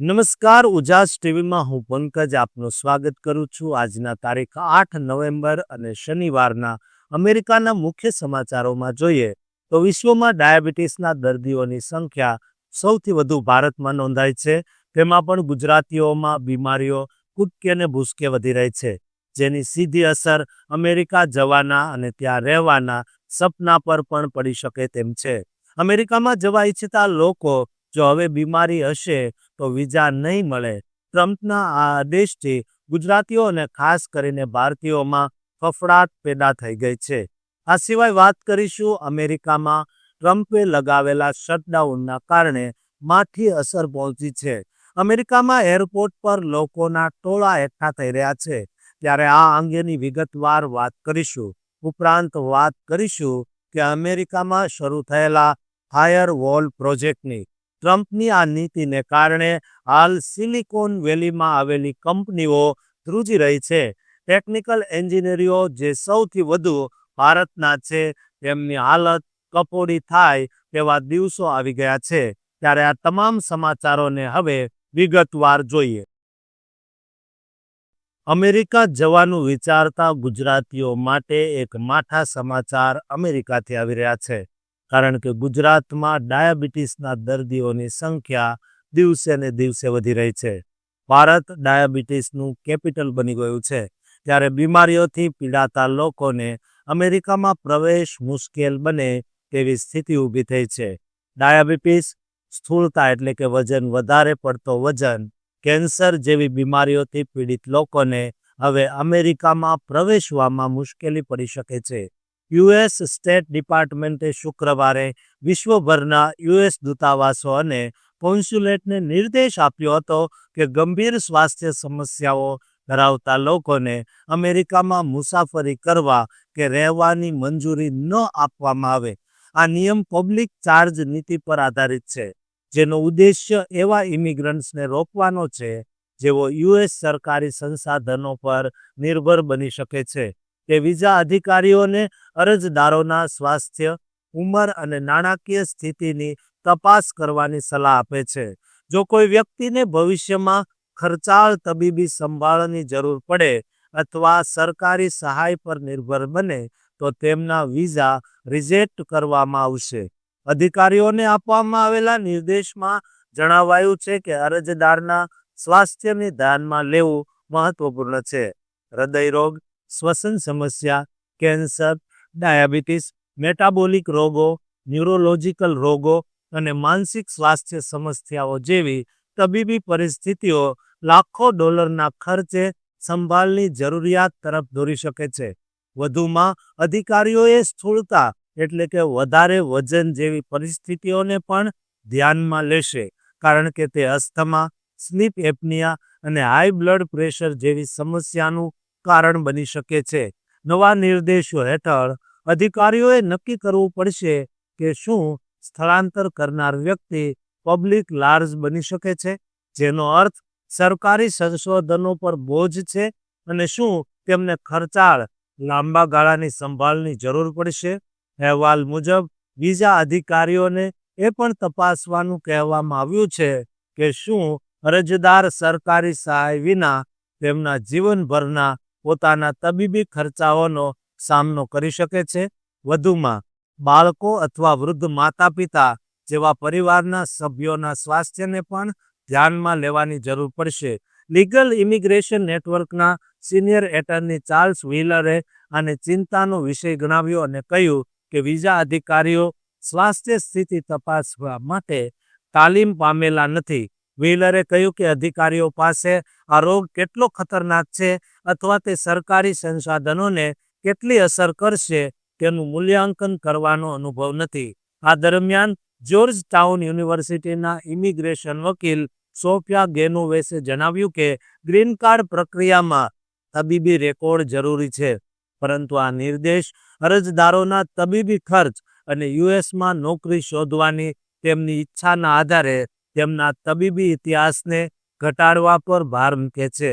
નમસ્કાર, ઉજાસ ટીવીમાં હું પંકજ આપનું સ્વાગત કરું છું. આજના તારીખ આઠ નવેમ્બર અને શનિવારના અમેરિકાના મુખ્ય સમાચારોમાં જોઈએ તો વિશ્વમાં ડાયાબિટીસના દર્દીઓની સંખ્યા સૌથી વધુ ભારતમાં નોંધાય છે. તેમાં પણ ગુજરાતીઓમાં બીમારીઓ, કૂદકે અને ભૂસકે વધી રહી છે, જેની સીધી અસર અમેરિકા જવાના અને ત્યાં રહેવાના સપના પર પણ પડી શકે તેમ છે. અમેરિકામાં જવા ઈચ્છતા લોકો જો હવે બીમારી હશે તો વિઝા નહીં મળે. ટ્રમ્પના આ આદેશથી ગુજરાતીઓ અને ખાસ કરીને ભારતીયોમાં ફફડાટ પેદા થઈ ગઈ છે. આ સિવાય વાત કરીશું અમેરિકામાં ટ્રમ્પે લગાવેલા શટડાઉનના કારણે માઠી અસર પહોંચી છે. અમેરિકામાં એરપોર્ટ પર લોકોના ટોળા એકઠા થઈ રહ્યા છે. ત્યારે આ અંગેની વિગતવાર વાત કરીશું. ઉપરાંત વાત કરીશું કે અમેરિકામાં શરૂ થયેલા ફાયર વોલ પ્રોજેક્ટની ટ્રમ્પની આ નીતિને કારણે હાલ સિલિકોન વેલીમાં આવેલી કંપનીઓ ધ્રુજી રહી છે. ટેકનિકલ એન્જિનિયરીઓ જે સૌથી વધુ ભારતના છે, તેમની હાલત કફોડી થાય તેવા દિવસો આવી ગયા છે. ત્યારે આ તમામ સમાચારોને હવે વિગતવાર જોઈએ. અમેરિકા જવાનું વિચારતા ગુજરાતીઓ માટે એક માઠા સમાચાર અમેરિકાથી આવી રહ્યા છે. કારણ કે ગુજરાતમાં ડાયાબિટીસના દર્દીઓની સંખ્યા દિવસે ને દિવસે વધી રહી છે. ભારત ડાયાબિટીસનું કેપિટલ બની ગયું છે. ત્યારે બીમારીઓથી પીડાતા લોકોને અમેરિકામાં પ્રવેશ મુશ્કેલ બને તેવી સ્થિતિ ઊભી થઈ છે. ડાયાબિટીસ સ્થૂળતા એટલે કે વજન વધારે પડતો વજન કેન્સર જેવી બીમારીઓથી પીડિત લોકોને હવે અમેરિકામાં પ્રવેશવામાં મુશ્કેલી પડી શકે છે. યુએસ સ્ટેટ ડિપાર્ટમેન્ટે શુક્રવારે વિશ્વભરના યુએસ દૂતાવાસો અને કોન્સ્યુલેટને નિર્દેશ આપ્યો હતો કે ગંભીર સ્વાસ્થ્ય સમસ્યાઓ ધરાવતા લોકોને અમેરિકામાં મુસાફરી કરવા કે રહેવાની મંજૂરી ન આપવામાં આવે. આ નિયમ પબ્લિક ચાર્જ નીતિ પર આધારિત છે, જેનો ઉદ્દેશ્ય એવા ઇમિગ્રન્ટ્સને રોકવાનો છે જેઓ યુએસ સરકારી સંસાધનો પર નિર્ભર બની શકે છે. તે વિઝા અધિકારીઓને અરજદારોના સ્વાસ્થ્ય, ઉંમર અને નાણાકીય સ્થિતિની તપાસ કરવાની સલાહ આપે છે. જો કોઈ વ્યક્તિને ભવિષ્યમાં ખર્ચાળ તબીબી સંભાળની જરૂર પડે અથવા સરકારી સહાય પર નિર્ભર બને, તો તેમના વિઝા રિજેક્ટ કરવામાં આવશે. અધિકારીઓને આપવામાં આવેલા નિર્દેશમાં જણાવાયું છે કે અરજદારના સ્વાસ્થ્યને ધ્યાનમાં લેવું મહત્વપૂર્ણ છે. હૃદયરોગ શ્વસન સમસ્યા, કેન્સર, ડાયાબિટીસ, મેટાબોલિક રોગો, ન્યુરોલોજિકલ રોગો અને માનસિક સ્વાસ્થ્ય સમસ્યાઓ જેવી તબીબી પરિસ્થિતિઓ લાખો ડોલરના ખર્ચે સંભાળની જરૂરિયાત તરફ દોરી શકે છે. વધુમાં, અધિકારીઓએ સ્થૂળતા એટલે કે વધારે વજન જેવી પરિસ્થિતિઓને પણ ધ્યાનમાં લેશે, કારણ કે તે અસ્થમા, સ્લીપ એપનિયા અને હાઈ બ્લડ પ્રેશર જેવી સમસ્યાનું કારણ બની શકે છે. નવા નિર્દેશો હેઠળ અધિકારીઓએ નક્કી કરવું પડશે કે શું સ્થળાંતર કરનાર વ્યક્તિ પબ્લિક લાર્જ બની શકે છે, જેનો અર્થ સરકારી સંશોધનો પર બોજ છે અને શું તેમને ખર્ચાળ, લાંબા ગાળાની સંભાળની જરૂર પડશે. અહેવાલ મુજબ, બીજા અધિકારીઓને એ પણ તપાસવાનું કહેવામાં આવ્યું છે કે શું અરજદાર સરકારી સહાય વિના તેમના જીવનભરના પોતાના તબીબી ખર્ચાઓનો સામનો કરી શકે છે. વધુમાં, બાળકો અથવા વૃદ્ધ માતા પિતા જેવા પરિવારના સભ્યોના સ્વાસ્થ્યને પણ ધ્યાનમાં લેવાની જરૂર પડશે. લીગલ ઇમિગ્રેશન નેટવર્કના સિનિયર એટર્ની ચાર્લ્સ વ્હીલરે આને ચિંતાનો વિષય ગણાવ્યો અને કહ્યું કે વિઝા અધિકારીઓ સ્વાસ્થ્ય સ્થિતિ તપાસવા માટે તાલીમ પામેલા નથી. વ્હીલરે કહ્યું કે અધિકારીઓ પાસે આ રોગ કેટલો ખતરનાક છે અથવા તે સરકારી સંસાધનોને કેટલી અસર કરશે તેનું મૂલ્યાંકન કરવાનો અનુભવ નથી. આ દરમિયાન જ્યોર્જ ટાઉન યુનિવર્સિટીના ઇમિગ્રેશન વકીલ સોફિયા ગેનોવેસે જણાવ્યું કે ગ્રીન કાર્ડ પ્રક્રિયામાં તબીબી રેકોર્ડ જરૂરી છે, પરંતુ આ નિર્દેશ અરજદારોના તબીબી ખર્ચ અને યુએસમાં નોકરી શોધવાની તેમની ઈચ્છાના આધારે તેમના તબીબી ઇતિહાસને ઘટાડવા પર ભાર મૂકે છે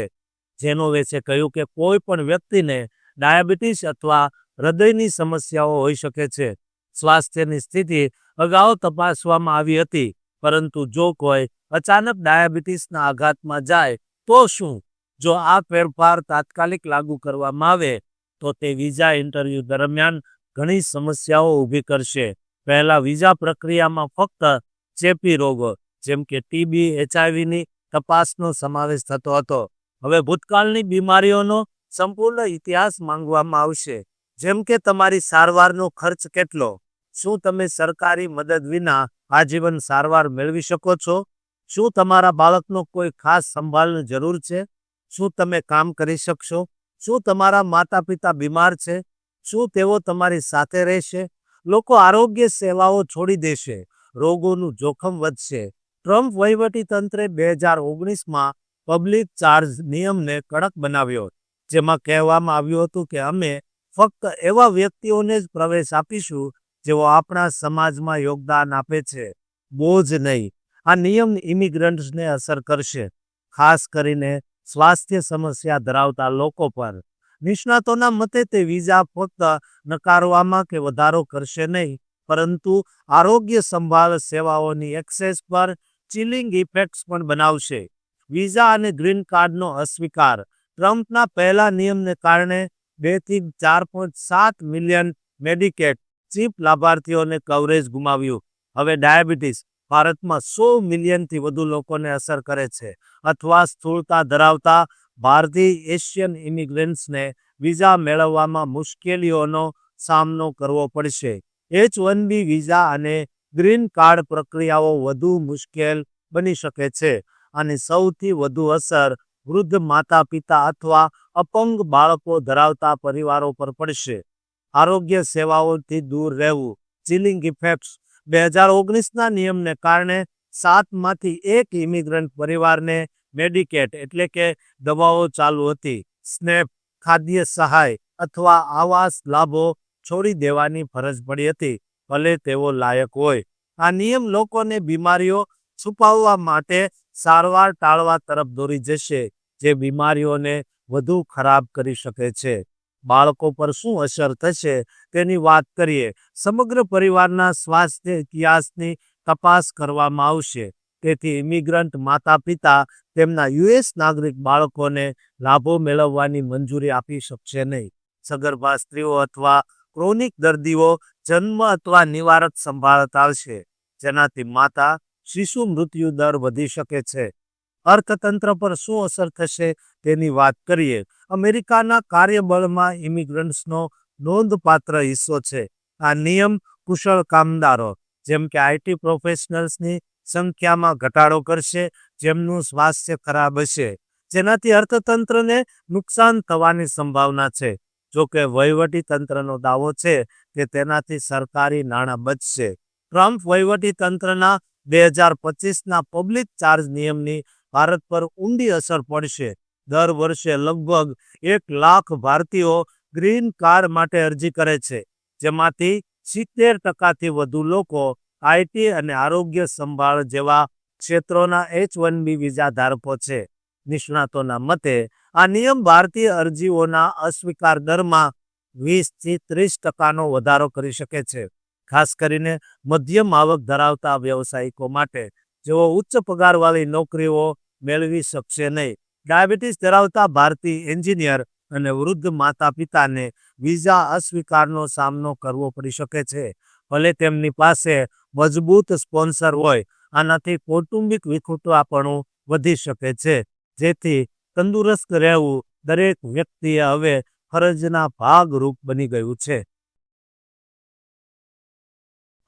જેનોવેસે કહ્યું કે કોઈ પણ વ્યક્તિને ડાયાબિટીસ અથવા હૃદયની સમસ્યાઓ હોઈ શકે છે. સ્વાસ્થ્યની સ્થિતિ અગાઉ તપાસવામાં આવી હતી, પરંતુ જો કોઈ અચાનક ડાયાબિટીસના આઘાતમાં જાય, તો શું? જો આ ફેરફાર તાત્કાલિક લાગુ કરવામાં આવે, તો તે વિઝા ઇન્ટરવ્યૂ દરમિયાન ઘણી સમસ્યાઓ ઊભી કરશે. પહેલા વિઝા પ્રક્રિયામાં ફક્ત ચેપી રોગો જેમ કે ટીબી એચઆઈવીની તપાસનો સમાવેશ થતો હતો. હવે ભૂતકાળની બીમારીઓનો સંપૂર્ણ ઇતિહાસ માંગવામાં આવશે. જેમ કે તમારી સારવારનો ખર્ચ કેટલો? શું તમે સરકારી મદદ વિના આજીવન સારવાર મેળવી શકો છો? શું તમારા બાળકનો કોઈ ખાસ સંભાળની જરૂર છે? શું તમે કામ કરી શકશો? શું તમારા માતા પિતા બીમાર છે? શું તેઓ તમારી સાથે રહેશે? લોકો આરોગ્ય સેવાઓ છોડી દેશે. રોગોનું જોખમ વધશે. ટ્રમ્પ વહીવટી તંત્રે બે હજાર ઓગણીસમાં પબ્લિક ચાર્જ નિયમને કડક બનાવ્યો, જેમાં કહેવામાં આવ્યું હતું કે અમે ફક્ત એવા વ્યક્તિઓને જ પ્રવેશ આપીશું જેઓ આપણા સમાજમાં યોગદાન આપે છે. બોજ નહીં, આ નિયમ ઇમિગ્રન્ટ્સને અસર કરશે, ખાસ કરીને સ્વાસ્થ્ય સમસ્યા ધરાવતા લોકો પર. નિષ્ણાતોના મતે તે વિઝા ફક્ત નકારવામાં કે વધારો કરશે નહીં, પરંતુ આરોગ્ય સંભાળ સેવાઓની એક્સેસ પર ચિલિંગ ઇફેક્ટ્સ પણ બનાવશે. વિઝા અને ગ્રીન કાર્ડનો અસ્વીકાર. ટ્રમ્પના પહેલા નિયમને કારણે બેથી ચાર પોઈન્ટ સાત મિલિયન મેડિકેટ ચીપ લાભાર્થીઓને કવરેજ ગુમાવ્યું. હવે ડાયાબિટીસ ભારતમાં સો મિલિયનથી વધુ લોકોને અસર કરે છે. અથવા સ્થૂળતા ધરાવતા ભારતીય એશિયન ઇમિગ્રન્ટ્સને વિઝા મેળવવામાં મુશ્કેલીઓનો સામનો કરવો પડશે. એચ વન બી વિઝા અને ગ્રીન કાર્ડ પ્રક્રિયાઓ વધુ મુશ્કેલ બની શકે છે અને સૌથી વધુ અસર વૃદ્ધ માતા પિતા અથવા અપંગ બાળકો ધરાવતા પરિવારો પર પડશે. આરોગ્ય સેવાઓથી દૂર રહેવું ચિલિંગ ઇફેક્ટ્સ બે હજાર ઓગણીસના નિયમને કારણે સાતમાંથી એક ઇમિગ્રન્ટ પરિવારને મેડિકેટ એટલે કે દવાઓ ચાલુ હતી. સ્નેપ, ખાદ્ય સહાય અથવા આવાસ લાભો છોડી દેવાની ફરજ પડી હતી. ભલે તેઓ લાયક હોય. આ નિયમ લોકોને બીમારીઓ છુપાવવા માટે સારવાર ટાળવા તરફ દોરી જશે, જે બીમારીઓને વધુ ખરાબ કરી શકે છે. બાળકો પર શું અસર થશે તેની વાત કરીએ. સમગ્ર પરિવારના સ્વાસ્થ્ય ઇતિહાસની તપાસ કરવામાં આવશે. તેથી ઇમિગ્રન્ટ માતા પિતા તેમના યુએસ નાગરિક બાળકોને લાભો મેળવવાની મંજૂરી આપી શકશે નહીં. સગર્ભા સ્ત્રીઓ અથવા ક્રોનિક દર્દીઓ જન્મ અથવા નિવારક સંભાળ આવશે જેનાથી માતા શિશુ મૃત્યુ દર વધી શકે છે. અર્થતંત્ર પર શું અસર થશે તેની વાત કરીએ. અમેરિકાના કાર્યબળમાં ઇમિગ્રન્ટ્સનો નોંધપાત્ર હિસ્સો છે. આ નિયમ કુશળ કામદારો, જેમ કે આઈટી પ્રોફેશનલ્સની સંખ્યામાં ઘટાડો કરશે, જેમનું સ્વાસ્થ્ય ખરાબ હશે. જેનાથી અર્થતંત્રને નુકસાન થવાની સંભાવના છે. જો કે તંત્રનો દાવો છે કે તેનાથી સરકારી નાણાં બચશે. ટ્રમ્પ વહીવટી તંત્રના બે હજાર પચીસના પબ્લિક ચાર્જ નિયમની ભારત પર ઊંડી અસર પડશે. દર વર્ષે લગભગ એક લાખ ભારતીયો ગ્રીન કાર્ડ માટે અરજી કરે છે, જેમાંથી સિત્તેર ટકાથી વધુ લોકો આઈટી અને આરોગ્ય સંભાળ જેવા ક્ષેત્રોના એચ વન બી વિઝા ધારકો છે. નિષ્ણાતોના મતે આ નિયમ ભારતીય અરજીઓના અસ્વીકાર દરમાં વીસથી ત્રીસ ટકાનો વધારો કરી શકે છે. ખાસ કરીને મધ્યમ આવક ધરાવતા વ્યવસાયિકો માટે. જેઓ ઉચ્ચ પગારવાળી નોકરીઓ મેળવી શકશે નહીં. ડાયાબિટીસ ધરાવતા ભારતીય એન્જિનિયર અને વૃદ્ધ માતા પિતાને વિઝા અસ્વીકારનો સામનો કરવો પડી શકે છે. ભલે તેમની પાસે મજબૂત સ્પોન્સર હોય, આનાથી કૌટુંબિક વિખુટવાપણું વધી શકે છે. જેથી તંદુરસ્ત રહેવું દરેક વ્યક્તિએ હવે ફરજના ભાગરૂપ બની ગયું છે.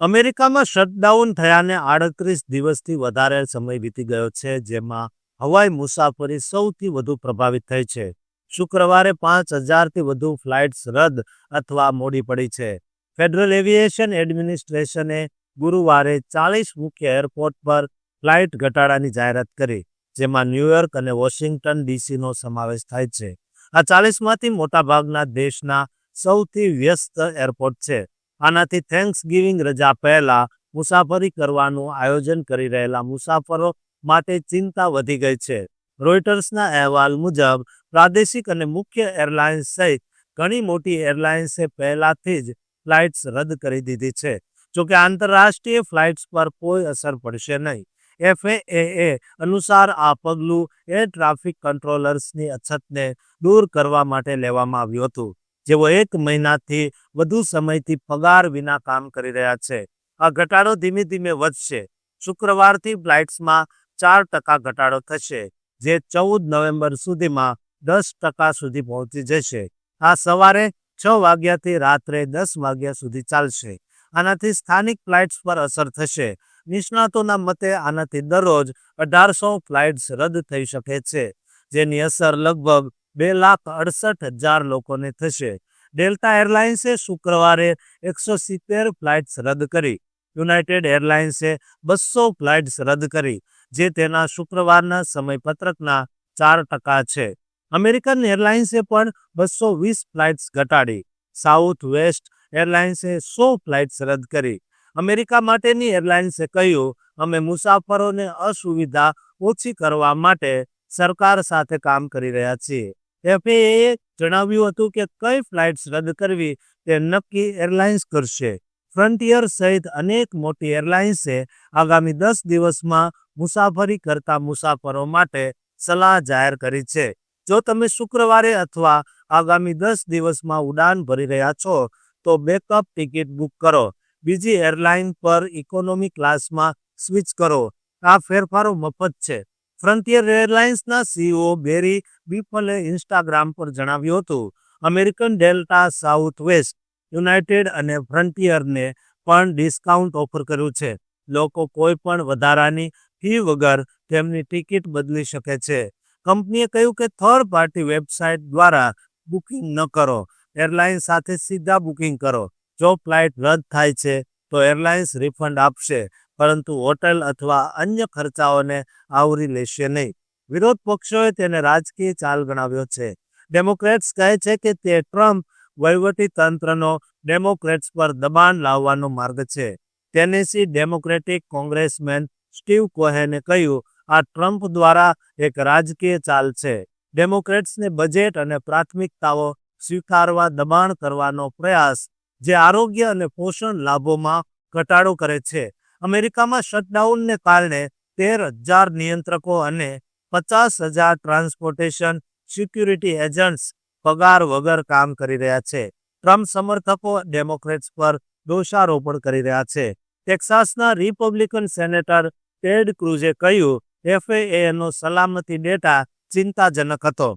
અમેરિકામાં શટડાઉન થયાને આડત્રીસ દિવસથી વધારે સમય વીતી ગયો છે, જેમાં હવાઈ મુસાફરી સૌથી વધુ પ્રભાવિત થઈ છે. શુક્રવારે પાંચ હજારથી વધુ ફ્લાઇટ્સ રદ અથવા મોડી પડી છે. ફેડરલ એવિએશન એડમિનિસ્ટ્રેશને ગુરુવારે ચાલીસ મુખ્ય એરપોર્ટ પર ફ્લાઇટ ઘટાડાની જાહેરાત કરી. જેમાં ન્યૂયોર્ક અને વોશિંગ્ટન ડીસીનો સમાવેશ થાય છે. આ ચાલીસમાંથી મોટાભાગના દેશના સૌથી વ્યસ્ત એરપોર્ટ છે. આનાથી થેન્ક્સ ગિવિંગ રજા પહેલા મુસાફરી કરવાનું આયોજન કરી રહેલા મુસાફરો માટે ચિંતા વધી ગઈ છે. રોઇટર્સના અહેવાલ મુજબ, પ્રાદેશિક અને મુખ્ય એરલાઇન્સ સહિત ઘણી મોટી એરલાઇન્સે પહેલાથી જ ફ્લાઇટ્સ રદ કરી દીધી છે. જોકે આંતરરાષ્ટ્રીય ફ્લાઇટ્સ પર કોઈ અસર પડશે નહીં. એફએએ અનુસાર આ પગલું એર ટ્રાફિક કંટ્રોલર્સની અછતને દૂર કરવા માટે લેવામાં આવ્યું હતું. જેઓ એક મહિનાથી વધુ સમયથી પગાર વિના કામ કરી રહ્યા છે. આ ઘટાડો ધીમે ધીમે વધશે. શુક્રવારથી ફ્લાઇટ્સમાં ચાર ટકા ઘટાડો થશે, જે ચૌદ નવેમ્બર સુધીમાં દસ ટકા સુધી પહોંચી જશે. આ સવારે છ વાગ્યાથી રાત્રે દસ વાગ્યા સુધી ચાલશે. આનાથી સ્થાનિક ફ્લાઇટ્સ પર અસર થશે. નિષ્ણાતોના મતે આનાથી દરરોજ અઢારસો ફ્લાઇટ્સ રદ થઈ શકે છે, જેની અસર લગભગ બે લાખ અડસઠ હજાર લોકોને થશે. ડેલ્ટા એરલાઇન્સે શુક્રવારે એકસો સિત્તેર ફ્લાઇટ્સ રદ કરી. યુનાઇટેડ એરલાઇન્સે બસો ફ્લાઇટ્સ રદ કરી, જે તેના શુક્રવારના સમયપત્રકના ચાર ટકા છે. અમેરિકન એરલાઇન્સે પણ બસો વીસ ફ્લાઇટ્સ ઘટાડી. સાઉથ વેસ્ટ એરલાઇન્સે સો ફ્લાઇટ્સ રદ કરી. અમેરિકા માટેની એરલાઇન્સે કહ્યું, અમે મુસાફરોને અસુવિધા ઓછી કરવા માટે સરકાર સાથે કામ કરી રહ્યા છીએ. એફએએ જણાવ્યું હતું કે કઈ ફ્લાઇટ્સ રદ કરવી તે નક્કી એરલાઇન્સ કરશે. ફ્રન્ટિયર સહિત અનેક મોટી એરલાઇન્સે આગામી દસ દિવસમાં મુસાફરી કરતા મુસાફરો માટે સલાહ જાહેર કરી છે. જો તમે શુક્રવારે અથવા આગામી દસ દિવસમાં ઉડાન ભરી રહ્યા છો, તો બેકઅપ ટિકિટ બુક કરો. બીજી એરલાઇન પર ઇકોનોમી ક્લાસમાં સ્વિચ કરો. આ ફેરફારો મફત છે. ફ્રન્ટિયર એરલાઇન્સના સીઈઓ બેરી બીપલે ઇન્સ્ટાગ્રામ પર જણાવ્યું હતું, American Delta Southwest United અને ફ્રન્ટિયરને પણ ડિસ્કાઉન્ટ ઓફર કર્યું છે. લોકો કોઈ પણ વધારાની ફી વગર તેમની ટિકિટ બદલી શકે છે. કંપનીએ કહ્યું કે થર્ડ પાર્ટી વેબસાઇટ દ્વારા બુકિંગ ન કરો. એરલાઇન સાથે સીધા બુકિંગ કરો. જો ફ્લાઇટ રદ થાય છે, તો એરલાઇન્સ રિફંડ આપશે, પરંતુ હોટેલ અથવા અન્ય ખર્ચાઓને આવરી લેશે નહીં. વિરોધ પક્ષોએ તેને રાજકીય ચાલ ગણાવ્યો છે. ડેમોક્રેટ્સ કહે છે કે તે ટ્રમ્પ વહીવટી તંત્રનો ડેમોક્રેટ્સ પર દબાણ લાવવાનો માર્ગ છે. ટેનેસી ડેમોક્રેટિક કોંગ્રેસમેન સ્ટીવ કોહેને કહ્યું, આ ટ્રમ્પ દ્વારા એક રાજકીય ચાલ છે. ડેમોક્રેટ્સને બજેટ અને પ્રાથમિકતાઓ સ્વીકારવા દબાણ કરવાનો પ્રયાસ જે આરોગ્ય અને પોષણ લાભોમાં ઘટાડો કરે છે. અમેરિકામાં શટડાઉનને કારણે તેર હજાર નિયંત્રકો અને પચાસ હજાર ટ્રાન્સપોર્ટેશન સિક્યુરિટી એજન્ટ્સ પગાર વગર કામ કરી રહ્યા છે. ટ્રમ્પ સમર્થકો ડેમોક્રેટ્સ પર દોષારોપણ કરી રહ્યા છે. ટેક્સાસના રિપબ્લિકન સેનેટર ટેડ ક્રુઝે કહ્યું, એફએએનો સલામતી ડેટા ચિંતાજનક હતો.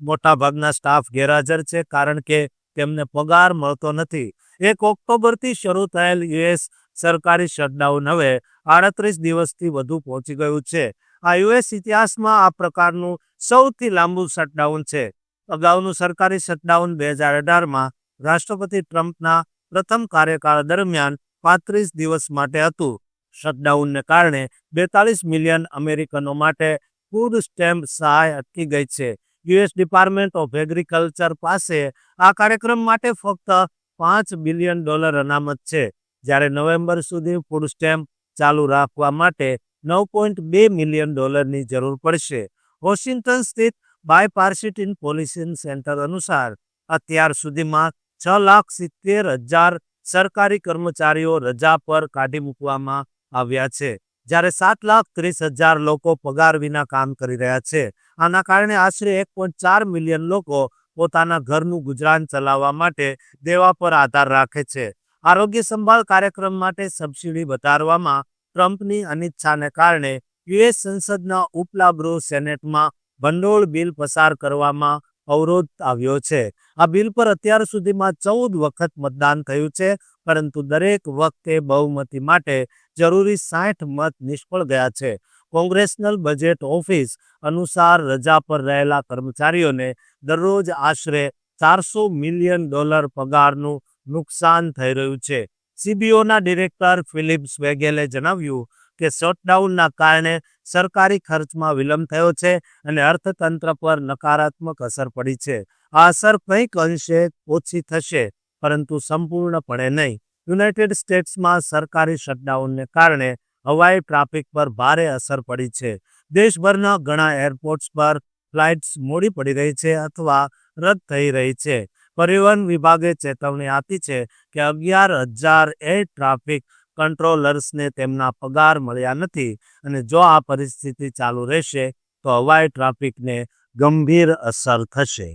મોટાભાગના સ્ટાફ ગેરહાજર છે કારણ કે તેમને પગાર મળતો નથી. એક ઓક્ટોબરથી શરૂ થયેલ યુએસ સરકારી શટડાઉન હવે આડત્રીસ દિવસથી વધુ પહોંચી ગયું છે. આ યુએસ ઇતિહાસમાં આ પ્રકારનું સૌથી લાંબુ શટડાઉન છે. અગાઉનું સરકારી શટડાઉન બે હજાર અઢારમાં રાષ્ટ્રપતિ ટ્રમ્પના પ્રથમ કાર્યકાળ દરમિયાન પાંત્રીસ દિવસ માટે હતું. શટડાઉનને કારણે બેતાલીસ મિલિયન અમેરિકનો માટે ફૂડ સ્ટેમ્પ સહાય અટકી ગઈ છે. યુએસ ડિપાર્ટમેન્ટ ઓફ એગ્રીકલ્ચર પાસે આ કાર્યક્રમ માટે ફક્ત પાંચ બિલિયન ડોલર અનામત છે. જ્યારે નવેમ્બર સુધી ફૂડ સ્ટેમ્પ ચાલુ રાખવા માટે નવ પોઈન્ટ બે મિલિયન ડોલરની જરૂર પડશે. વોશિંગ્ટન સ્થિત બાયપાર્સિટીન પોલિસી સેન્ટર અનુસાર અત્યાર સુધીમાં છ લાખ સિત્તેર હજાર સરકારી કર્મચારીઓ રજા પર કાઢી મૂકવામાં આવ્યા છે. જ્યારે સાત લાખ ત્રીસ હજાર લોકો પગાર વિના કામ કરી રહ્યા છે. આના કારણે આશરે એક પોઈન્ટ ચાર મિલિયન લોકો પોતાના ઘરનું ગુજરાન ચલાવવા માટે દેવા પર આધાર રાખે છે. આરોગ્ય સંભાળ કાર્યક્રમ માટે સબસિડી વધારવામાં ટ્રમ્પની અનિચ્છાને કારણે યુએસ સંસદના ઉપલા ગૃહ સેનેટમાં ભંડોળ બિલ પસાર કરવામાં અવરોધ આવ્યો છે. આ બિલ પર અત્યાર સુધીમાં ચૌદ વખત મતદાન થયું છે, પરંતુ દરેક વખતે બહુમતી માટે જરૂરી સાઠ મત નિષ્ફળ ગયા છે. કોંગ્રેશનલ બજેટ ઓફિસ અનુસાર રજા પર રહેલા કર્મચારીઓને દરરોજ આશરે ચારસો મિલિયન ડોલર પગારનું નુકસાન થઈ રહ્યું છે. સીબીઓના ડિરેક્ટર ફિલિપ્સ વેગેલે જણાવ્યું કે શટડાઉનના કારણે સરકારી ખર્ચમાં વિલંબ થયો છે અને અર્થતંત્ર પર નકારાત્મક અસર પડી છે. આ અસર કંઈક અંશે ઓછી થશે, પરંતુ સંપૂર્ણપણે નહીં. યુનાઇટેડ સ્ટેટ્સમાં સરકારી શટડાઉનને કારણે હવાઈ ટ્રાફિક પર ભારે અસર પડી છે. દેશભરના ઘણા એરપોર્ટ્સ પર ફ્લાઇટ્સ મોડી પડી રહી છે અથવા રદ થઈ રહી છે. પરિવહન વિભાગે ચેતવણી આપી છે કે અગિયાર હજાર એર ટ્રાફિક કંટ્રોલર્સને તેમના પગાર મળ્યા નથી અને જો આ પરિસ્થિતિ ચાલુ રહેશે તો હવાઈ ટ્રાફિકને ગંભીર અસર થશે.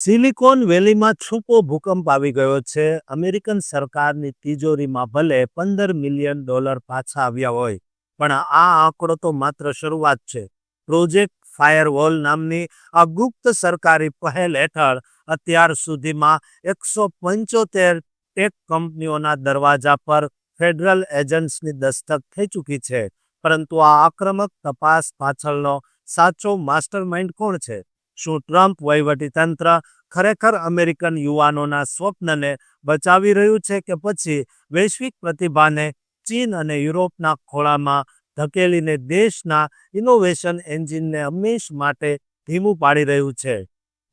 સિલિકોન વેલીમાં છૂપો ભૂકંપ આવી ગયો છે. અમેરિકન સરકારની તિજોરીમાં ભલે પંદર મિલિયન ડોલર પાછા આવ્યા હોય પણ આ આંકડો તો માત્ર શરૂઆત છે. પ્રોજેક્ટ ફાયરવોલ નામની આ ગુપ્ત સરકારી પહેલ હેઠળ અત્યાર સુધીમાં એકસો પંચોતેર ટેક કંપનીઓના દરવાજા પર ફેડરલ એજન્ટ્સની દસ્તક થઈ ચૂકી છે. પરંતુ આ આક્રમક તપાસ પાછળનો સાચો માસ્ટરમાઇન્ડ કોણ છે? શું ટ્રમ્પ વહીવટીતંત્ર ખરેખર અમેરિકન યુવાનોના સ્વપ્નને બચાવી રહ્યું છે કે પછી વૈશ્વિક પ્રતિભાને ચીન અને યુરોપના ખોળામાં ધકેલીને દેશના ઇનોવેશન એન્જિનને હંમેશ માટે ધીમું પાડી રહ્યું છે.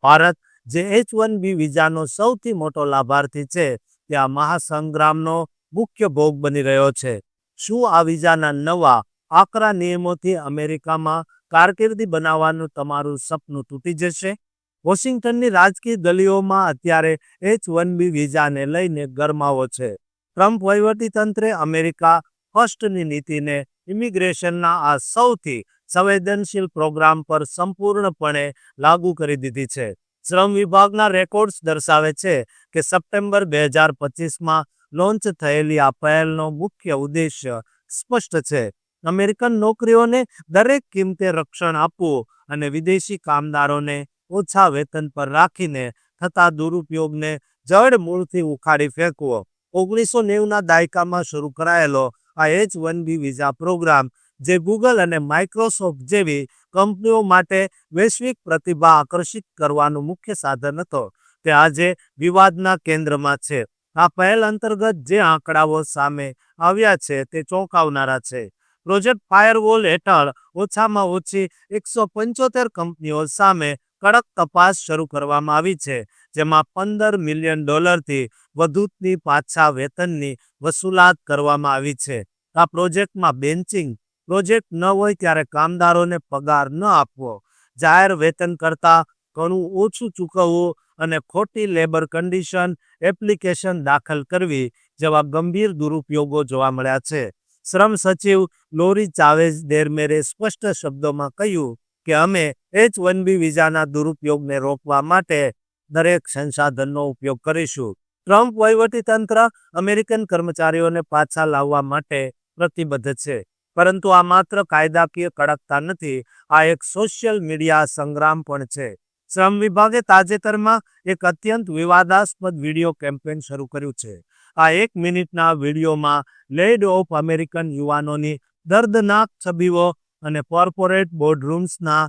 ભારત જે એચ વન બી વિઝાનો સૌથી મોટો લાભાર્થી છે તે આ મહાસંગ્રામનો મુખ્ય ભોગ બની રહ્યો છે. શું આ વિઝાના નવા આકરા નિયમોથી અમેરિકામાં કારકિર્દી બનાવવાનું તમારું સપનું તૂટી જશે? વોશિંગ્ટનની રાજકીય ગલીઓમાં અત્યારે એચ વન બી વિઝાને લઈને ગરમાવો છે. ટ્રમ્પ વહીવટીતંત્રે અમેરિકા ફર્સ્ટની નીતિને ઇમિગ્રેશનના આ સૌથી સંવેદનશીલ પ્રોગ્રામ પર સંપૂર્ણપણે લાગુ કરી દીધી છે. શ્રમ વિભાગના રેકોર્ડ્સ દર્શાવે છે કે સપ્ટેમ્બર બે હજાર પચીસમાં લોન્ચ થયેલી આ પહેલનો મુખ્ય ઉદ્દેશ્ય સ્પષ્ટ છે. અમેરિકન નોકરીઓને દરેક કિંમતે રક્ષણ આપવું અને વિદેશી કામદારોને ઓછા વેતન પર રાખીને થતા દુરુપયોગને જડ મૂળથી ઉખાડી ફેંકવો. ઓગણીસો નેવુંના દાયકામાં શરૂ કરાયેલો આ H one B visa programme, જે ગૂગલ અને માઇક્રોસોફ્ટ જેવી કંપનીઓ માટે વૈશ્વિક પ્રતિભા આકર્ષિત કરવાનું મુખ્ય સાધન હતો. તે આજે વિવાદના કેન્દ્રમાં છે. આ પહેલ અંતર્ગત જે આંકડાઓ સામે આવ્યા છે તે ચોંકાવનારા છે. પ્રોજેક્ટ ફાયરવોલ હેઠળ ઓછામાં ઓછી એકસો પંચોતેર કંપનીઓ સામે કડક તપાસ શરૂ કરવામાં આવી છે, જેમાં પંદર મિલિયન ડોલરથી વધુની પાછા વેતનની વસૂલાત કરવામાં આવી છે. આ પ્રોજેક્ટમાં બેન્ચિંગ પ્રોજેક્ટ ન હોય ત્યારે કામદારોને પગાર ન આપવો, જાહેર વેતન કરતાં ઘણું ઓછું ચૂકવવું અને ખોટી લેબર કન્ડિશન એપ્લિકેશન દાખલ કરવી જેવા ગંભીર દુરુપયોગો જોવા મળ્યા છે. શ્રમ સચિવ લોરી ચાવેઝ ડેરમેરે સ્પષ્ટ શબ્દોમાં કહ્યું કે અમે એચ વન બી વિઝાના દુરુપયોગને રોકવા માટે દરેક સંસાધનનો ઉપયોગ કરીશું. ટ્રમ્પ વહીવટીતંત્ર અમેરિકન કર્મચારીઓને પાછા લાવવા માટે પ્રતિબદ્ધ છે. પરંતુ આ માત્ર કાયદાકીય કડકતા નથી, આ એક સોશિયલ મીડિયા સંગ્રામ પણ છે. શ્રમ વિભાગે તાજેતરમાં એક અત્યંત વિવાદાસ્પદ વીડિયો કેમ્પેન શરૂ કર્યું છે. આ એક મિનિટના વિડીયોમાં લેડ ઓફ અમેરિકન યુવાનોની દર્દનાક છબીઓ અને કોર્પોરેટ બોર્ડરૂમ્સના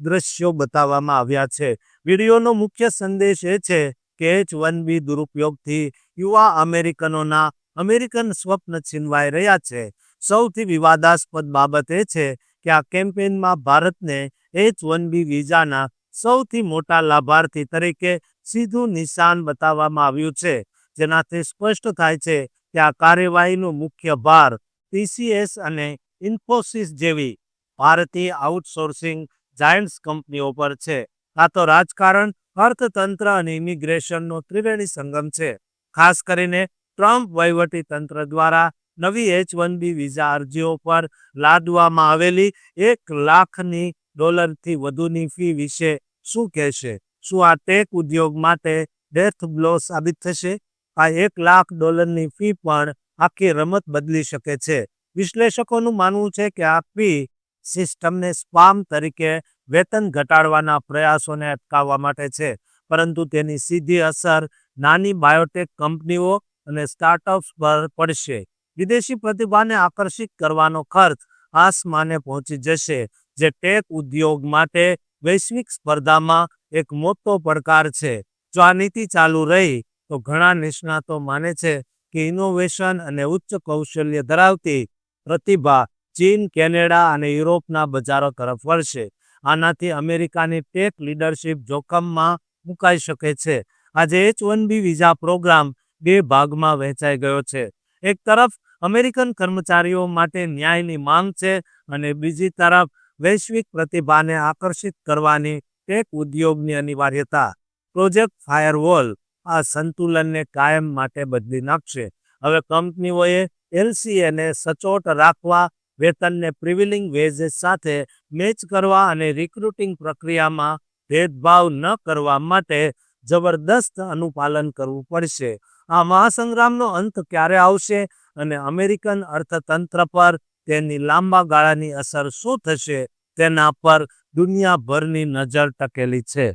દ્રશ્યો બતાવવામાં આવ્યા છે. વિડીયોનો મુખ્ય સંદેશ એ છે કે એચ વન બી દુરુપયોગથી યુવા અમેરિકનોના અમેરિકન સ્વપ્ન છીનવાઈ રહ્યા છે. સૌથી વિવાદાસ્પદ બાબત એ છે કે આ કેમ્પેનમાં ભારતને એચ વન બી વિઝાના સૌથી મોટા લાભાર્થી તરીકે સીધું નિશાન બતાવવામાં આવ્યું છે. જેનાથી સ્પષ્ટ થાય છે કે આ કાર્યવાહીનો મુખ્ય ભાર ટીસીએસ અને ઇન્ફોસિસ જેવી ભારતીય આઉટસોર્સિંગ જાયન્ટ્સ કંપનીઓ પર છે. આ તો રાજકારણ, અર્થતંત્ર અને ઇમિગ્રેશનનો ત્રિવેણી સંગમ છે. ખાસ કરીને ટ્રમ્પ વહીવટી તંત્ર દ્વારા નવી એચ વન બી વિઝા અરજીઓ પર લાદવામાં આવેલી એક લાખની ડોલરથી વધુની ફી વિશે શું કહેશે? શું આ ટેક ઉદ્યોગ માટે ડેથ બ્લો સાબિત થશે? આ એક લાખ ડોલરની ફી પણ આખી રમત બદલી શકે છે. વિશ્લેષકોનું માનવું છે કે આ ફી સિસ્ટમને સ્પામ તરીકે વેતન ઘટાડવાના પ્રયાસોને અટકાવવા માટે છે. પરંતુ તેની સીધી અસર નાની બાયોટેક કંપનીઓ અને સ્ટાર્ટઅપ્સ પર પડશે. વિદેશી પ્રતિભાને આકર્ષિત કરવાનો ખર્ચ આસમાને પહોંચી જશે, જે ટેક ઉદ્યોગ માટે વૈશ્વિક સ્પર્ધામાં એક મોટો પડકાર છે. જો આ નીતિ ચાલુ રહી, તો ઘણા નિષ્ણાતો માને છે કે ઇનોવેશન અને ઉચ્ચ કૌશલ્ય ધરાવતી પ્રતિભા ચીન, કેનેડા અને યુરોપના બજારો તરફ વળશે. આનાથી અમેરિકાની ટેક લીડરશીપ જોખમમાં મુકાઈ શકે છે. આજે H one B visa programme બે ભાગમાં વહેંચાઈ ગયો છે. એક તરફ અમેરિકન કર્મચારીઓ માટે ન્યાયની માંગ છે અને બીજી તરફ વૈશ્વિક પ્રતિભાને આકર્ષિત કરવાની ટેક ઉદ્યોગની અનિવાર્યતા. પ્રોજેક્ટ ફાયરવોલ આ સંતુલનને કાયમ માટે બદલી નાખશે. હવે કંપનીઓએ એલસીએને સચોટ રાખવા વેતનને પ્રિવિલિંગ વેજેસ સાથે મેચ કરવા અને રિક્રુટિંગ પ્રક્રિયામાં ભેદભાવ ન કરવા માટે જબરદસ્ત અનુપાલન કરવું પડશે. આ મહાસંગ્રામનો અંત ક્યારે આવશે અને અમેરિકન અર્થતંત્ર પર તેની લાંબા ગાળાની અસર શું થશે તેના પર દુનિયાભરની નજર ટકેલી છે.